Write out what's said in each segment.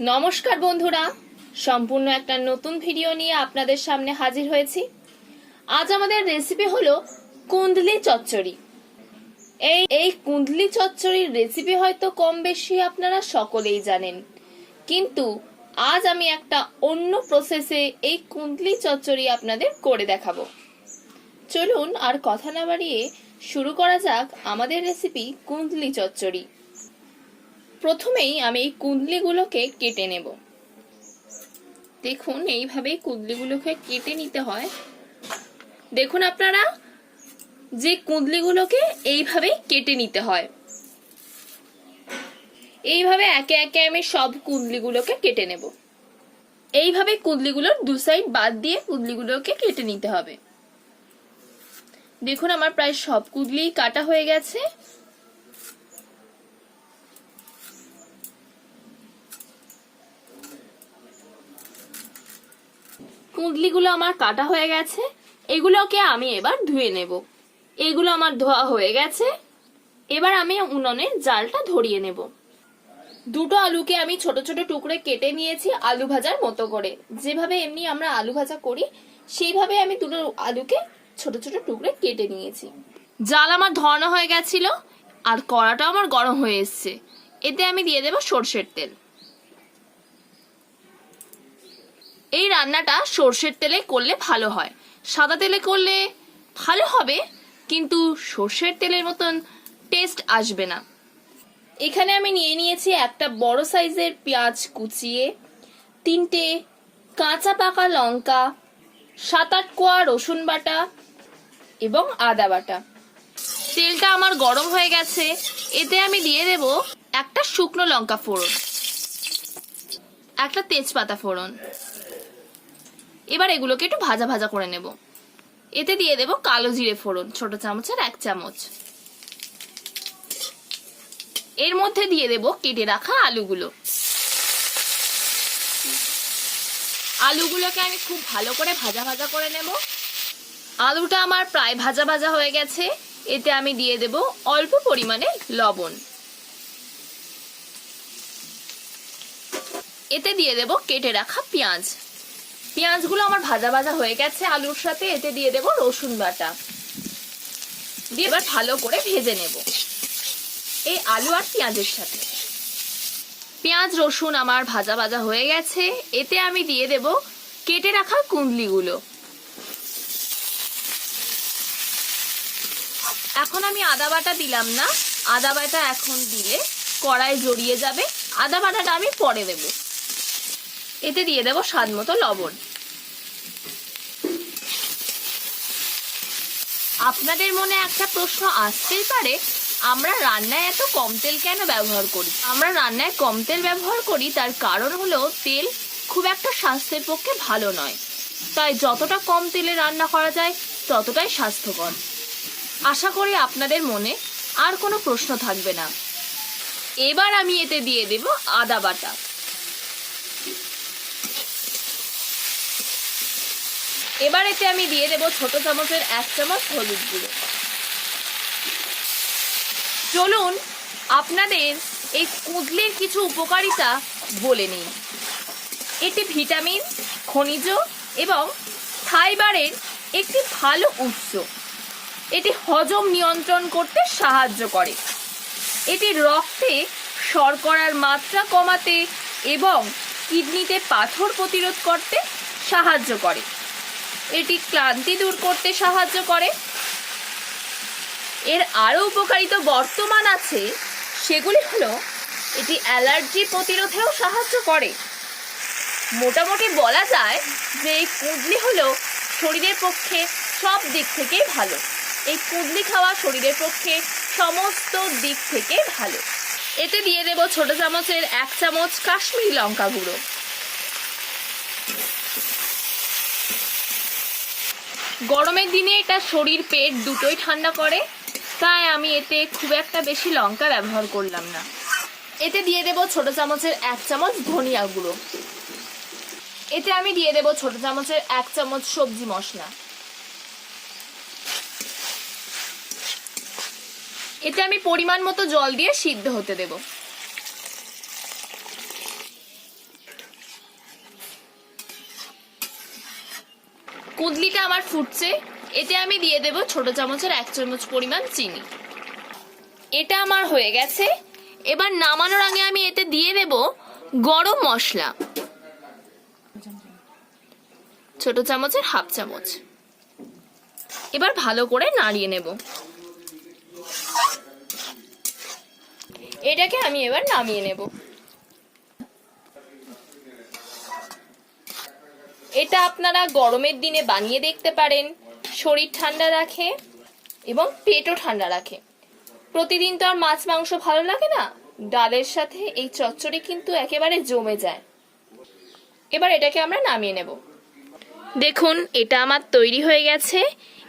নমস্কার বন্ধুরা। সম্পূর্ণ একটা নতুন ভিডিও নিয়ে আপনাদের সামনে হাজির হয়েছি। আজ আমাদের রেসিপি হলো কুন্দলি চচ্চড়ি। এই এই কুন্দলি চচ্চড়ির রেসিপি হয়তো কম বেশি আপনারা সকলেই জানেন। কিন্তু আজ আমি একটা অন্য প্রসেসে এই কুন্দলি চচ্চড়ি আপনাদের করে দেখাবো। চলুন আর কথা না বাড়িয়ে শুরু করা যাক আমাদের রেসিপি কুন্দলি চচ্চড়ি। প্রথমেই আমি এই কুন্দলিগুলোকে কেটে নেব। দেখুন, এইভাবেই কুন্দলিগুলোকে কেটে নিতে হয়। দেখুন আপনারা, যে কুন্দলিগুলোকে এইভাবেই কেটে নিতে হয়। এইভাবে একে একে আমি সব কুন্দলিগুলোকে কেটে নেব। এইভাবে কুন্দলিগুলোর দু সাইড বাদ দিয়ে কুন্দলিগুলোকে কেটে নিতে হবে। দেখুন, আমার প্রায় সব কুদলি কাটা হয়ে গেছে। কুঁদলিগুলো আমার কাটা হয়ে গেছে, এগুলোকে আমি এবার ধুয়ে নেব। এগুলো আমার ধোয়া হয়ে গেছে, এবার আমি উনুনে জালটা ধরিয়ে নেব। দুটো আলুকে আমি ছোট ছোট টুকরে কেটে নিয়েছি আলু ভাজার মতো করে। যেভাবে এমনি আমরা আলু ভাজা করি, সেইভাবে আমি দুটো আলুকে ছোট ছোট টুকরে কেটে নিয়েছি। জাল আমার ধরানো হয়ে গেছিল, আর কড়াটা আমার গরম হয়ে এসছে। এতে আমি দিয়ে দেবো সর্ষের তেল। এই রান্নাটা সর্ষের তেলে করলে ভালো হয়। সাদা তেলে করলে ভালো হবে, কিন্তু সর্ষের তেলের মতন টেস্ট আসবে না। এখানে আমি নিয়ে নিয়েছি একটা বড় সাইজের পেঁয়াজ কুচিয়ে, তিনটে কাঁচা পাকা লঙ্কা, সাত আট কোয়া রসুন বাটা এবং আদা বাটা। তেলটা আমার গরম হয়ে গেছে, এতে আমি দিয়ে দেব একটা শুকনো লঙ্কা ফোড়ন, একটা তেজপাতা ফোড়ন। এবার এগুলোকে একটু ভাজা ভাজা করে নেব। এতে দিয়ে দেব কালো জিরে ফোড়ন, ছোট চামচের এক চামচ। এর মধ্যে দিয়ে দেব কেটে রাখা আলুগুলো। আলুগুলোকে আমি খুব ভালো করে ভাজা ভাজা করে নেব। আলুটা আমার প্রায় ভাজা ভাজা হয়ে গেছে। এতে আমি দিয়ে দেব অল্প পরিমাণে লবণ। এতে দিয়ে দেব কেটে রাখা পেঁয়াজ। পেঁয়াজগুলো আমার ভাজা ভাজা হয়ে গেছে, আলুর সাথে এতে দিয়ে দেব রসুন বাটা। দিয়ে এবার ভালো করে ভেজে নেব। এই আলু আর পেঁয়াজের সাথে। পেঁয়াজ, রসুন আমার ভাজা ভাজা হয়ে গেছে, এতে আমি দিয়ে দেব কেটে রাখা কুন্দলিগুলো এখন আমি আদা বাটা দিলাম না, আদা বাটা এখন দিলে কড়াই জড়িয়ে যাবে, আদা বাটাটা আমি পরে দেব। এতে দিয়ে দেব স্বাদ মতো লবণ। আপনাদের মনে একটা প্রশ্ন আসতেই পারে, আমরা রান্নায় এত কম তেল কেন ব্যবহার করি? আমরা রান্নায় কম তেল ব্যবহার করি, তার কারণ হলো তেল খুব একটা স্বাস্থ্যের পক্ষে ভালো নয়। তাই যতটা কম তেলে রান্না করা যায়, ততটাই স্বাস্থ্যকর। আশা করি আপনাদের মনে আর কোনো প্রশ্ন থাকবে না। এবার আমি এতে দিয়ে দেব আদা বাটা। এবার এতে আমি দিয়ে দেব ছোট চামচের এক চামচ হলুদ গুঁড়ো। চলুন, আপনাদের এই কুদলির কিছু উপকারিতা বলে নিই। এটি ভিটামিন, খনিজ এবং ফাইবারের একটি ভালো উৎস। এটি হজম নিয়ন্ত্রণ করতে সাহায্য করে। এটি রক্তে শর্করার মাত্রা কমাতে এবং কিডনিতে পাথর প্রতিরোধ করতে সাহায্য করে। এটি ক্লান্তি দূর করতে সাহায্য করে। এর আরও উপকারিতা বর্তমান আছে, সেগুলি হলো, এটি অ্যালার্জি প্রতিরোধেও সাহায্য করে। মোটামুটি বলা যায় যে এই কুদলি হলো শরীরের পক্ষে সব দিক থেকেই ভালো। এই কুদলি খাওয়া শরীরের পক্ষে সমস্ত দিক থেকে ভালো। এতে দিয়ে দেব ছোট চামচের এক চামচ কাশ্মীরি লঙ্কা গুঁড়ো। গরমের দিনে এটা শরীর, পেট দুটোই ঠান্ডা করে, তাই আমি এতে খুব একটা বেশি লঙ্কা ব্যবহার করলাম না। এতে দিয়ে দেব ছোট চামচের এক চামচ ধনিয়া গুঁড়ো। এতে আমি দিয়ে দেব ছোট চামচের এক চামচ সবজি মশলা। এতে আমি পরিমাণ মতো জল দিয়ে সিদ্ধ হতে দেব। কুদলিটা আমার ফুটছে। এতে আমি দিয়ে দেব ছোট চামচের এক চামচ পরিমাণ চিনি। এটা আমার হয়ে গেছে। এবার নামানোর আগে আমি এতে দিয়ে দেব গরম মশলা। ছোট চামচের হাফ চামচ। এবার ভালো করে নাড়িয়ে নেব। এটাকে আমি এবার নামিয়ে নেব। এটা আপনারা গরমের দিনে বানিয়ে দেখতে পারেন। শরীর ঠান্ডা রাখে এবং পেটও ঠান্ডা রাখে। প্রতিদিন তো আর মাছ, মাংস ভালো লাগে না? ডালের সাথে এই চচ্চড়ি কিন্তু একেবারে জমে যায়। এবার এটাকে আমরা নামিয়ে নেব। দেখুন, এটা আমার তৈরি হয়ে গেছে।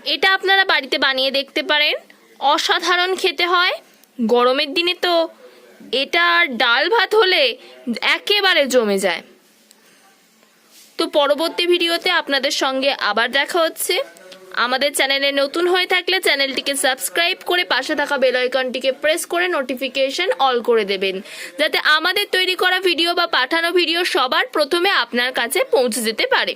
এটা আপনারা বাড়িতে বানিয়ে দেখতে পারেন। অসাধারণ খেতে হয়। গরমের দিনে তো এটা আর ডাল ভাত হলে একেবারে জমে যায়। তো পরবর্তী ভিডিওতে আপনাদের সঙ্গে আবার দেখা হচ্ছে। আমাদের চ্যানেলে নতুন হয়ে থাকলে চ্যানেলটিকে সাবস্ক্রাইব করে পাশে থাকা বেল আইকনটিকে প্রেস করে নোটিফিকেশন অল করে দেবেন, যাতে আমাদের তৈরি করা ভিডিও বা পাঠানো ভিডিও সবার প্রথমে আপনার কাছে পৌঁছে যেতে পারে।